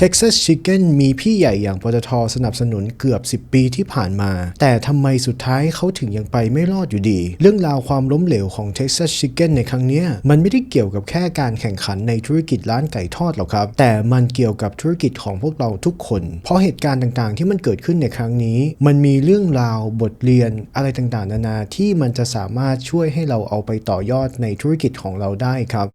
Texas Chicken มีพี่ใหญ่อย่างปตทสนับสนุนเกือบ 10 ปีที่ผ่านมา แต่ทำไมสุดท้ายเขาถึงยังไปไม่รอดอยู่ดี เรื่องราวความล้มเหลวของ Texas Chicken ในครั้งนี้มันไม่ได้เกี่ยวกับแค่การแข่งขันในธุรกิจร้านไก่ทอดหรอกครับ แต่มันเกี่ยวกับธุรกิจของพวกเราทุกคน เพราะเหตุการณ์ต่างๆ ที่มันเกิดขึ้นในครั้งนี้ มันมีเรื่องราวบทเรียนอะไรต่างๆ นานาที่มันจะสามารถช่วยให้เราเอาไปต่อยอดในธุรกิจของเราได้ครับ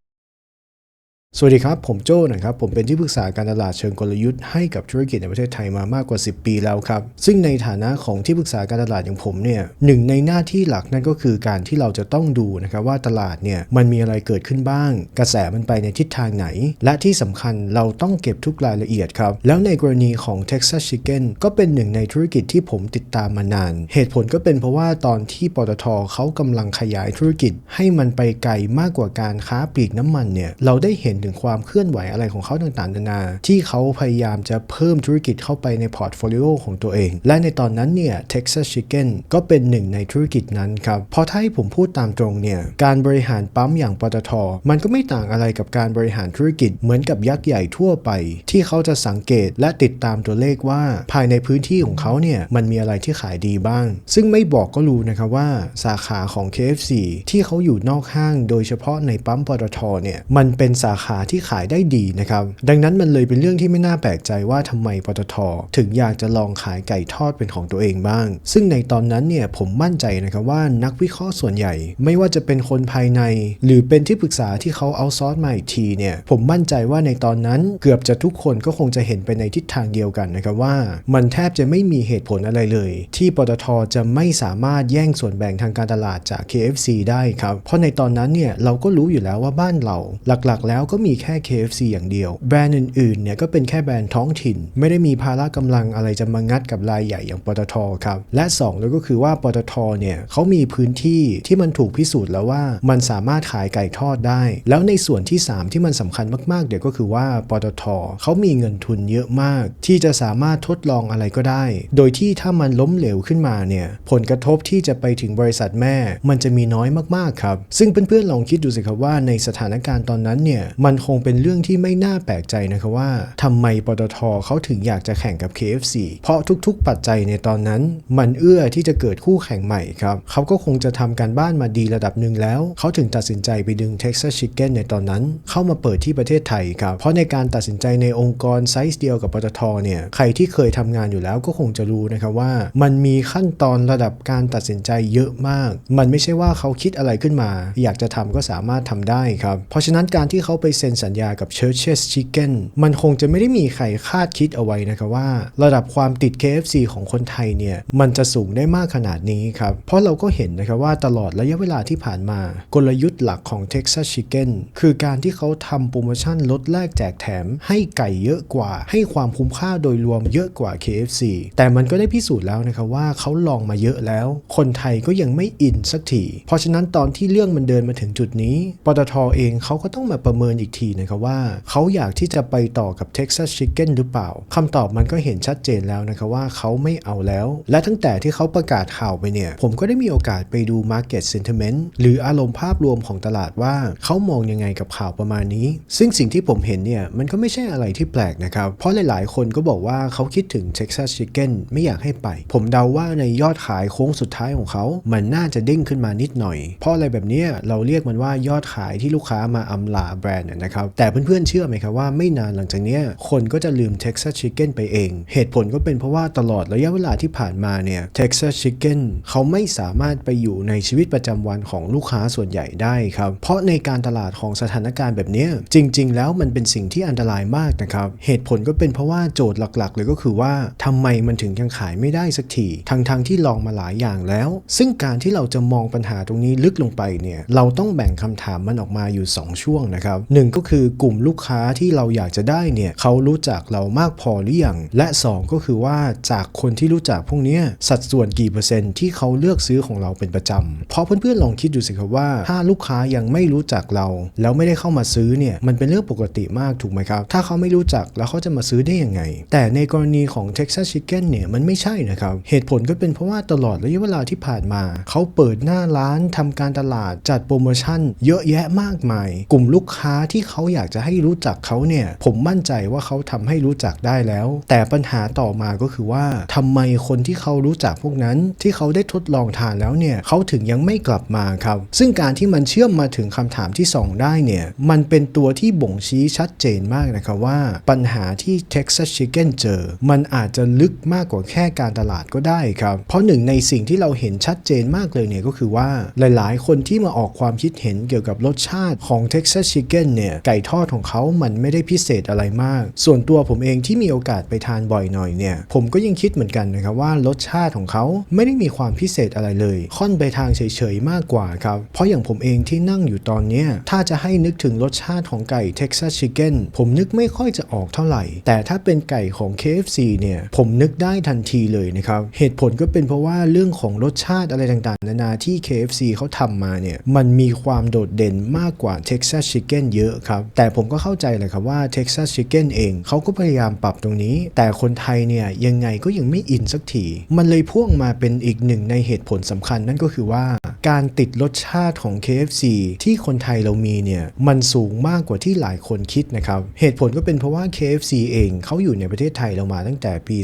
สวัสดีครับ ผมโจ้นะครับ ผมเป็นที่ปรึกษาการตลาดเชิงกลยุทธ์ให้กับธุรกิจในประเทศไทยมามากกว่า 10 ปีแล้วครับ ซึ่งในฐานะของที่ปรึกษาการตลาดอย่างผมเนี่ยหนึ่งในหน้าที่หลักนั่นก็คือการที่เราจะต้องดูนะครับว่าตลาดเนี่ยมันมีอะไรเกิดขึ้นบ้าง กระแสมันไปในทิศทางไหน และที่สำคัญเราต้องเก็บทุกรายละเอียดครับ แล้วในกรณีของ Texas Chicken ก็เป็นหนึ่งในธุรกิจที่ผมติดตามมานาน เหตุผลก็เป็นเพราะว่าตอนที่ปตทเขากำลังขยายธุรกิจ ให้มันไปไกลมากกว่าการค้าปลีกน้ำมันเนี่ยเราได้เห็นถึงความเคลื่อนไหวอะไรของเขาต่างๆนานา ที่เขาพยายามจะเพิ่มธุรกิจเข้าไปในพอร์ตโฟลิโอของตัวเอง และในตอนนั้นเนี่ย Texas Chicken ก็เป็นหนึ่งในธุรกิจนั้นครับพราะถ้าให้ผมพูดตามตรงเนี่ยการบริหารปั๊มอย่างปตท มันก็ไม่ต่างอะไรกับการบริหารธุรกิจเหมือนกับยักษ์ใหญ่ทั่วไป ที่เขาจะสังเกตและติดตามตัวเลขว่า ภายในพื้นที่ของเขาเนี่ยมันมีอะไรที่ขายดีบ้าง ซึ่งไม่บอกก็รู้นะครับว่าสาขาของ KFC ที่เขาอยู่นอกห้าง โดยเฉพาะในปั๊มปตทเนี่ยมันเป็นสาขาที่ขายได้ดีนะครับ ดังนั้นมันเลยเป็นเรื่องที่ไม่น่าแปลกใจว่าทำไมปตท ถึงอยากจะลองขายไก่ทอดเป็นของตัวเองบ้าง ซึ่งในตอนนั้นเนี่ยผมมั่นใจนะครับว่านักวิเคราะห์ส่วนใหญ่ ไม่ว่าจะเป็นคนภายใน หรือเป็นที่ปรึกษาที่เขาเอาซอสมาอีกทีเนี่ยผมมั่นใจว่าในตอนนั้นเกือบจะทุกคนก็คงจะเห็นไปในทิศทางเดียวกันนะครับว่า มันแทบจะไม่มีเหตุผลอะไรเลย ที่ปตทจะไม่สามารถแย่งส่วนแบ่งทางการตลาดจาก KFC ได้ครับเพราะในตอนนั้นเนี่ยเราก็รู้อยู่แล้วว่าบ้านเราหลักๆ แล้วก็มีแค่ KFC อย่างเดียว แบรนด์อื่นๆเนี่ยก็เป็นแค่แบรนด์ท้องถิ่น ไม่ได้มีภาระกำลังอะไรจะมางัดกับรายใหญ่อย่างปตทครับและ2แล้วก็คือว่าปตทเนี่ยเขามีพื้นที่ที่มันถูกพิสูจน์แล้วว่ามันสามารถขายไก่ทอดได้ แล้วในส่วนที่ 3 ที่มันสำคัญมากๆ เดี๋ยวก็คือว่าปตทเขามีเงินทุนเยอะมาก ที่จะสามารถทดลองอะไรก็ได้ โดยที่ถ้ามันล้มเหลวขึ้นมาเนี่ยผลกระทบที่จะไปถึงบริษัทแม่ มันจะมีน้อยมากๆครับซึ่งเพื่อนๆลองคิดดูสิครับว่าในสถานการณ์ตอนนั้นเนี่ยมัันคงเป็นเรื่องที่ไม่น่าแปลกใจนะครับว่าทำไมปตทเขาถึงอยากจะแข่งกับ KFC เพราะทุกๆ ปัจจัยในตอนนั้น มันเอื้อที่จะเกิดคู่แข่งใหม่ครับเขาก็คงจะทำการบ้านมาดีระดับหนึ่งแล้ว เขาถึงตัดสินใจไปดึง Texas Chicken ในตอนนั้น เข้ามาเปิดที่ประเทศไทยครับ เพราะในการตัดสินใจในองค์กรไซส์เดียวกับปตทเนี่ยใครที่เคยทำงานอยู่แล้วก็คงจะรู้นะครับว่า มันมีขั้นตอนระดับการตัดสินใจเยอะมาก มันไม่ใช่ว่าเขาคิดอะไรขึ้นมา อยากจะทำก็สามารถทำได้ครับเพราะฉะนั้นการที่เขาไปเซ็นสัญญากับ Church's Chicken มันคงจะไม่ได้มีใครคาดคิดเอาไว้นะครับว่า ระดับความติด KFC ของคนไทยเนี่ยมันจะสูงได้มากขนาดนี้ครับ เพราะเราก็เห็นนะครับว่าตลอดระยะเวลาที่ผ่านมา กลยุทธ์หลักของ Texas Chicken คือการที่เขาทำโปรโมชั่นลดแลกแจกแถม ให้ไก่เยอะกว่า ให้ความคุ้มค่าโดยรวมเยอะกว่า KFC แต่มันก็ได้พิสูจน์แล้วนะครับว่าเขาลองมาเยอะแล้ว คนไทยก็ยังไม่อินสักทีเพราะฉะนั้นตอนที่เรื่องมันเดินมาถึงจุดนี้ปตทเองเขาก็ต้องมาประเมินอีกทีนะครับว่าเขาอยากที่จะไปต่อกับ Texas Chicken หรือเปล่าคำตอบมันก็เห็นชัดเจนแล้วนะครับว่าเขาไม่เอาแล้ว และตั้งแต่ที่เขาประกาศข่าวไปเนี่ย ผมก็ได้มีโอกาสไปดู Market Sentiment หรืออารมณ์ภาพรวมของตลาดว่าเขามองยังไงกับข่าวประมาณนี้ ซึ่งสิ่งที่ผมเห็นเนี่ย มันก็ไม่ใช่อะไรที่แปลกนะครับ เพราะหลายๆ คนก็บอกว่าเขาคิดถึง Texas Chicken ไม่อยากให้ไป ผมเดาว่าในยอดขายโค้งสุดท้ายของเขา มันน่าจะเด้งขึ้นมานิดหน่อย เพราะอะไรแบบนี้เราเรียกมันว่ายอดขายที่ลูกค้ามาอำลาแบรนด์นะครับ แต่เพื่อนๆเชื่อไหมครับว่าไม่นานหลังจากนี้คนก็จะลืม Texas Chicken ไปเอง เหตุผลก็เป็นเพราะว่าตลอดระยะเวลาที่ผ่านมาเนี่ย Texas Chicken เขาไม่สามารถไปอยู่ในชีวิตประจำวันของลูกค้าส่วนใหญ่ได้ครับ เพราะในการตลาดของสถานการณ์แบบนี้จริง ๆ แล้วมันเป็นสิ่งที่อันตรายมากนะครับ เหตุผลก็เป็นเพราะว่าโจทย์หลักๆ เลยก็คือว่าทำไมมันถึงยังขายไม่ได้สักทีทั้งๆทที่ลองมาหลายอย่างแล้ว ซึ่งการที่เราจะมองปัญหาตรงนี้ลึกลงไปเนี่ยเราต้องแบ่งคำถามมันออกมาอยู่ 2 ช่วงนะครับหนึ่งก็คือกลุ่มลูกค้าที่เราอยากจะได้เนี่ยเขารู้จักเรามากพอหรือยังและ 2 ก็คือว่าจากคนที่รู้จักพวกนี้สัดส่วนกี่เปอร์เซ็นต์ที่เขาเลือกซื้อของเราเป็นประจำเพราะเพื่อนๆลองคิดดูสิครับว่า ถ้าลูกค้ายังไม่รู้จักเรา แล้วไม่ได้เข้ามาซื้อเนี่ยมันเป็นเรื่องปกติมากถูกไหมครับ ถ้าเขาไม่รู้จักแล้วเขาจะมาซื้อได้ยังไง แต่ในกรณีของ Texas Chicken เนี่ยมันไม่ใช่นะครับ เหตุผลก็เป็นเพราะว่าตลอดระยะเวลาที่ผ่านมา เขาเปิดหน้าร้านทำการตลาดจัดโปรโมชั่น เยอะแยะมากมาย กลุ่มลูกค้าที่เขาอยากจะให้รู้จักเขาเนี่ย ผมมั่นใจว่าเขาทำให้รู้จักได้แล้ว แต่ปัญหาต่อมาก็คือว่าทำไมคนที่เขารู้จักพวกนั้น ที่เขาได้ทดลองทานแล้วเนี่ยเขาถึงยังไม่กลับมาครับ ซึ่งการที่มันเชื่อมมาถึงคำถามที่ 2 ได้เนี่ย มันเป็นตัวที่บ่งชี้ชัดเจนมากนะครับว่าปัญหาที่ Texas Chicken เจอ มันอาจจะลึกมากกว่าแค่การตลาดก็ได้ครับ เพราะหนึ่งในสิ่งที่เราเห็นชัดเจนมากเลยเนี่ยก็คือว่าหลาย ๆ คนที่มาออกความคิดเห็นเกี่ยวกับรสชาติของ Texas Chicken เนี่ยไก่ทอดของเขามันไม่ได้พิเศษอะไรมาก ส่วนตัวผมเองที่มีโอกาสไปทานบ่อยหน่อยเนี่ย ผมก็ยังคิดเหมือนกันนะครับว่ารสชาติของเขาไม่ได้มีความพิเศษอะไรเลย ค่อนไปทางเฉยๆมากกว่าครับ เพราะอย่างผมเองที่นั่งอยู่ตอนนี้ถ้าจะให้นึกถึงรสชาติของไก่ Texas Chicken ผมนึกไม่ค่อยจะออกเท่าไหร่ แต่ถ้าเป็นไก่ของ KFC เนี่ยผมนึกได้ทันทีเลยนะครับเหตุผลก็เป็นเพราะว่าเรื่องของรสชาติอะไรต่างๆ นานาที่ KFC เขาทำมาเนี่ยมันมีความโดดเด่นมากกว่า Texas Chicken เยอะอะครับ แต่ผมก็เข้าใจเลยครับว่า Texas Chicken เองเขาก็พยายามปรับตรงนี้ แต่คนไทยเนี่ยยังไงก็ยังไม่อินสักที มันเลยพ่วงมาเป็นอีกหนึ่งในเหตุผลสำคัญนั่นก็คือว่าการติดรสชาติของ KFC ที่คนไทยเรามีเนี่ยมันสูงมากกว่าที่หลายคนคิดนะครับ เหตุผลก็เป็นเพราะว่า KFC เองเขาอยู่ในประเทศไทยเรามาตั้งแต่ปี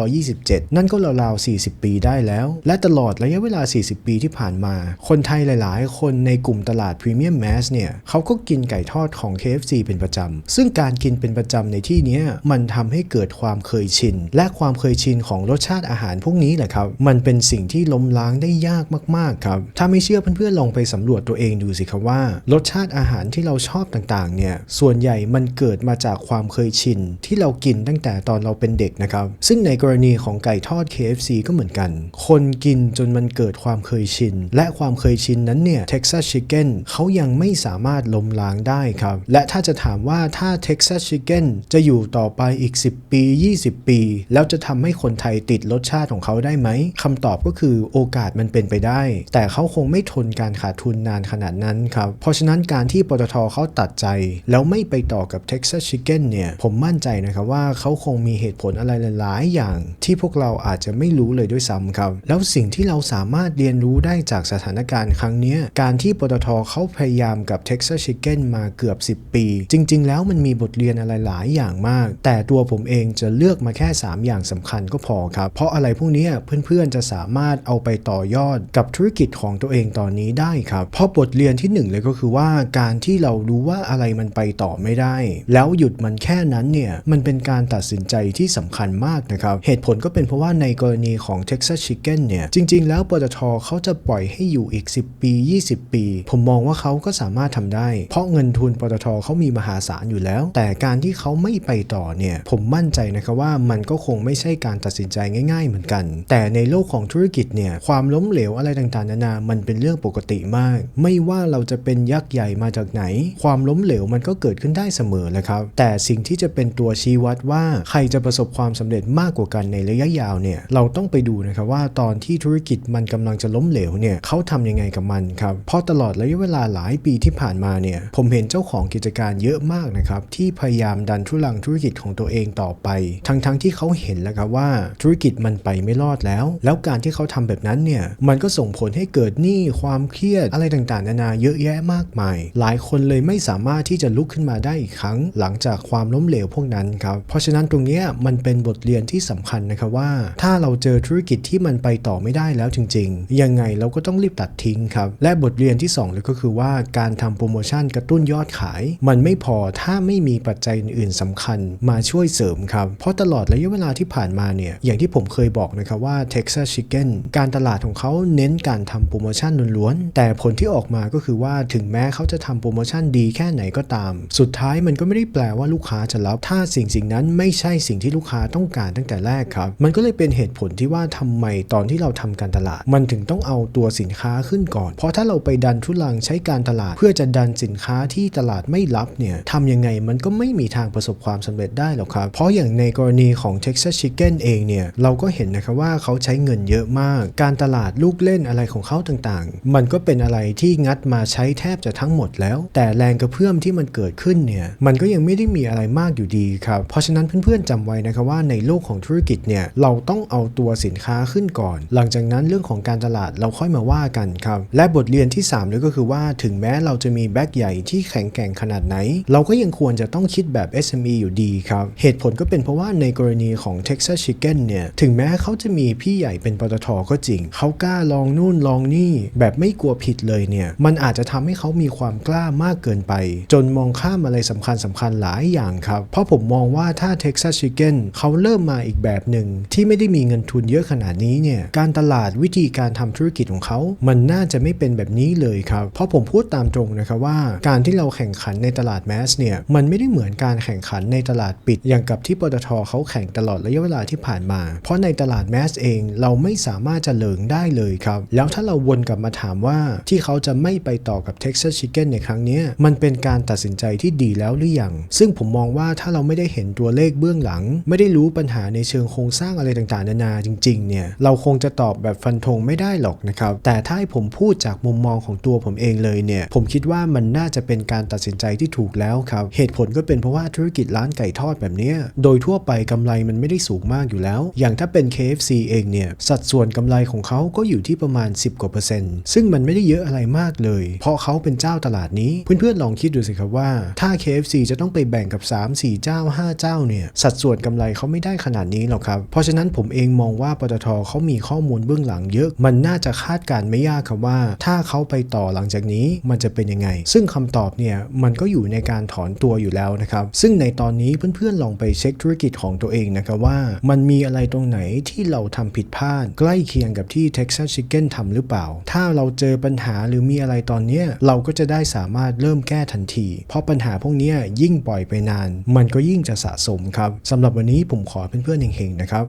2527 นั่นก็ราวๆ 40 ปีได้แล้ว และตลอดระยะเวลา 40 ปีที่ผ่านมา คนไทยหลาย ๆ คนในกลุ่มตลาดพรีเมียมแมสเนี่ยเขาก็กินไก่ทอดของ KFC เป็นประจำ ซึ่งการกินเป็นประจำในที่นี้มันทำให้เกิดความเคยชิน และความเคยชินของรสชาติอาหารพวกนี้แหละครับ มันเป็นสิ่งที่ล้มล้างได้ยากมากๆครับ ถ้าไม่เชื่อเพื่อนๆลองไปสำรวจตัวเองดูสิครับว่า รสชาติอาหารที่เราชอบต่างๆเนี่ย ส่วนใหญ่มันเกิดมาจากความเคยชิน ที่เรากินตั้งแต่ตอนเราเป็นเด็กนะครับ ซึ่งในกรณีของไก่ทอด KFC ก็เหมือนกัน คนกินจนมันเกิดความเคยชิน และความเคยชินนั้นเนี่ย Texas Chicken เขายังไม่สามารถล้มล้างได้ครับ และถ้าจะถามว่าถ้า Texas Chicken จะอยู่ต่อไปอีก 10 ปี 20 ปี แล้วจะทำให้คนไทยติดรสชาติของเขาได้ไหมคำตอบก็คือโอกาสมันเป็นไปได้ แต่เขาคงไม่ทนการขาดทุนนานขนาดนั้นครับ เพราะฉะนั้นการที่ปตทเขาตัดใจ แล้วไม่ไปต่อกับ Texas Chicken เนี่ย ผมมั่นใจนะครับว่าเขาคงมีเหตุผลอะไรหลาย ๆ อย่าง ที่พวกเราอาจจะไม่รู้เลยด้วยซ้ำครับ แล้วสิ่งที่เราสามารถเรียนรู้ได้จากสถานการณ์ครั้งนี้การที่ปตทเขาพยายามกับ Texas Chicken มาเกือบ 10 ปี จริง ๆ แล้วมันมีบทเรียนอะไรหลายอย่างมาก แต่ตัวผมเองจะเลือกมาแค่ 3 อย่างสำคัญก็พอครับ เพราะอะไรพวกนี้เพื่อน ๆ จะสามารถเอาไปต่อยอดกับธุรกิจของตัวเองตอนนี้ได้ครับ เพราะบทเรียนที่หนึ่งเลยก็คือว่าการที่เรารู้ว่าอะไรมันไปต่อไม่ได้ แล้วหยุดมันแค่นั้นเนี่ยมันเป็นการตัดสินใจที่สำคัญมากนะครับ เหตุผลก็เป็นเพราะว่าในกรณีของ Texas Chicken เนี่ย จริง ๆ แล้วปตทเขาจะปล่อยให้อยู่อีก 10 ปี 20 ปี ผมมองว่าเขาก็สามารถทำได้ เพราะเงินทุนปตทเขามีมหาศาลอยู่แล้ว แต่การที่เขาไม่ไปต่อเนี่ยผมมั่นใจนะครับว่ามันก็คงไม่ใช่การตัดสินใจง่าย ๆ เหมือนกัน แต่ในโลกของธุรกิจเนี่ยความล้มเหลวอะไรต่างๆนานา มันเป็นเรื่องปกติมาก ไม่ว่าเราจะเป็นยักษ์ใหญ่มาจากไหน ความล้มเหลวมันก็เกิดขึ้นได้เสมอแหละครับ แต่สิ่งที่จะเป็นตัวชี้วัดว่าใครจะประสบความสำเร็จมากกว่ากันในระยะยาวเนี่ยเราต้องไปดูนะครับว่าตอนที่ธุรกิจมันกำลังจะล้มเหลวเนี่ยเขาทำยังไงกับมันครับเพราะตลอดระยะเวลาหลายปีที่ผ่านมาเนี่ยผมเห็นเจ้าของกิจการเยอะมากนะครับที่พยายามดันทุลังธุรกิจของตัวเองต่อไป ทั้งๆทที่เขาเห็นแล้วครับว่าธุรกิจมันไปไม่รอดแล้ว แล้วการที่เขาทำแบบนั้นเนี่ยมันก็ส่งผลให้เกิดหนี้ความเครียดอะไรต่างๆ นานาเยอะแยะมากมาย หลายคนเลยไม่สามารถที่จะลุกขึ้นมาได้อีกครั้ง หลังจากความล้มเหลวพวกนั้นครับเพราะฉะนั้นตรงนี้มันเป็นบทเรียนที่สำคัญนะครับว่า ถ้าเราเจอธุรกิจที่มันไปต่อไม่ได้แล้วจริง ๆ ยังไงเราก็ต้องรีบตัดทิ้งครับและบทเรียนที่2เลยก็คือว่าการทำโปรโมชั่นกระตุ้นยอดขาย มันไม่พอถ้าไม่มีปัจจัยอื่นๆสำคัญมาช่วยเสริมครับ เพราะตลอดระยะเวลาที่ผ่านมาเนี่ย อย่างที่ผมเคยบอกนะครับว่า Texas Chicken การตลาดของเขาเน้นการทำโปรโมชั่นล้วนๆ แต่ผลที่ออกมาก็คือว่าถึงแม้เขาจะทำโปรโมชั่นดีแค่ไหนก็ตาม สุดท้ายมันก็ไม่ได้แปลว่าลูกค้าจะรับ ถ้าสิ่งสิ่งนั้นไม่ใช่สิ่งที่ลูกค้าต้องการตั้งแต่แรกครับ มันก็เลยเป็นเหตุผลที่ว่าทำไมตอนที่เราทำการตลาด มันถึงต้องเอาตัวสินค้าขึ้นก่อน เพราะถ้าเราไปดันทุลังใช้การตลาด เพื่อจะดันสินค้าทที่ตลาดไม่รับเนี่ยทำยังไงมันก็ไม่มีทางประสบความสำเร็จได้หรอกครับ เพราะอย่างในกรณีของ Texas Chicken เองเนี่ยเราก็เห็นนะครับว่าเขาใช้เงินเยอะมาก การตลาดลูกเล่นอะไรของเขาต่างๆ มันก็เป็นอะไรที่งัดมาใช้แทบจะทั้งหมดแล้ว แต่แรงกระเพื่อมที่มันเกิดขึ้นเนี่ยมันก็ยังไม่ได้มีอะไรมากอยู่ดีครับ เพราะฉะนั้นเพื่อนๆจำไว้นะครับว่าในโลกของธุรกิจเนี่ยเราต้องเอาตัวสินค้าขึ้นก่อน หลังจากนั้นเรื่องของการตลาดเราค่อยมาว่ากันครับและบทเรียนที่3เลยก็คือว่าถึงแม้เราจะมีแบ็กใหญ่ที่แข็งแกร่งขนาดไหน เราก็ยังควรจะต้องคิดแบบ SME อยู่ดีครับ เหตุผลก็เป็นเพราะว่าในกรณีของ Texas Chicken เนี่ย ถึงแม้เขาจะมีพี่ใหญ่เป็นปตทก็จริง เขากล้าลองนู่นลองนี่ แบบไม่กลัวผิดเลยเนี่ย มันอาจจะทำให้เขามีความกล้ามากเกินไป จนมองข้ามอะไรสำคัญสำคัญหลายอย่างครับ เพราะผมมองว่าถ้า Texas Chicken เขาเริ่มมาอีกแบบหนึ่งที่ไม่ได้มีเงินทุนเยอะขนาดนี้เนี่ย การตลาดวิธีการทำธุรกิจของเขา มันน่าจะไม่เป็นแบบนี้เลยครับ เพราะผมพูดตามตรงนะครับว่าการที่เราแข่งขันในตลาดแมสเนี่ยมันไม่ได้เหมือนการแข่งขันในตลาดปิด อย่างกับที่ปตทเขาแข่งตลอดระยะเวลาที่ผ่านมา เพราะในตลาดแมสเองเราไม่สามารถจะเหลิงได้เลยครับ แล้วถ้าเราวนกลับมาถามว่าที่เขาจะไม่ไปต่อกับ Texas Chicken ในครั้งนี้มันเป็นการตัดสินใจที่ดีแล้วหรือยัง ซึ่งผมมองว่าถ้าเราไม่ได้เห็นตัวเลขเบื้องหลัง ไม่ได้รู้ปัญหาในเชิงโครงสร้างอะไรต่างๆ นานาจริงๆเนี่ยเราคงจะตอบแบบฟันธงไม่ได้หรอกนะครับแต่ถ้าให้ผมพูดจากมุมมองของตัวผมเองเลยเนี่ยผมคิดว่ามันน่าจะเป็นการตัดสินใจที่ถูกแล้วครับ เหตุผลก็เป็นเพราะว่าธุรกิจร้านไก่ทอดแบบนี้โดยทั่วไปกำไรมันไม่ได้สูงมากอยู่แล้ว อย่างถ้าเป็น KFC เองเนี่ย สัดส่วนกำไรของเขาก็อยู่ที่ประมาณ 10 กว่าเปอร์เซ็นต์ ซึ่งมันไม่ได้เยอะอะไรมากเลย เพราะเขาเป็นเจ้าตลาดนี้ เพื่อนๆลองคิดดูสิครับว่า ถ้า KFC จะต้องไปแบ่งกับ 3 4 เจ้า 5 เจ้าเนี่ยสัดส่วนกำไรเขาไม่ได้ขนาดนี้หรอกครับ เพราะฉะนั้นผมเองมองว่าปตทเขามีข้อมูลเบื้องหลังเยอะ มันน่าจะคาดการณ์ไม่ยากครับว่า ถ้าเขาไปต่อหลังจากนี้มันจะเป็นยังไง ซึ่งคำตอบเนี่ยมันก็อยู่ในการถอนตัวอยู่แล้วนะครับ ซึ่งในตอนนี้เพื่อนๆลองไปเช็คธุรกิจของตัวเองนะครับว่า มันมีอะไรตรงไหนที่เราทำผิดพลาด ใกล้เคียงกับที่ Texas Chicken ทำหรือเปล่า ถ้าเราเจอปัญหาหรือมีอะไรตอนเนี้ยเราก็จะได้สามารถเริ่มแก้ทันที เพราะปัญหาพวกนี้ยยิ่งปล่อยไปนาน มันก็ยิ่งจะสะสมครับสำหรับวันนี้ผมขอเพื่อนๆเฮงๆนะครับ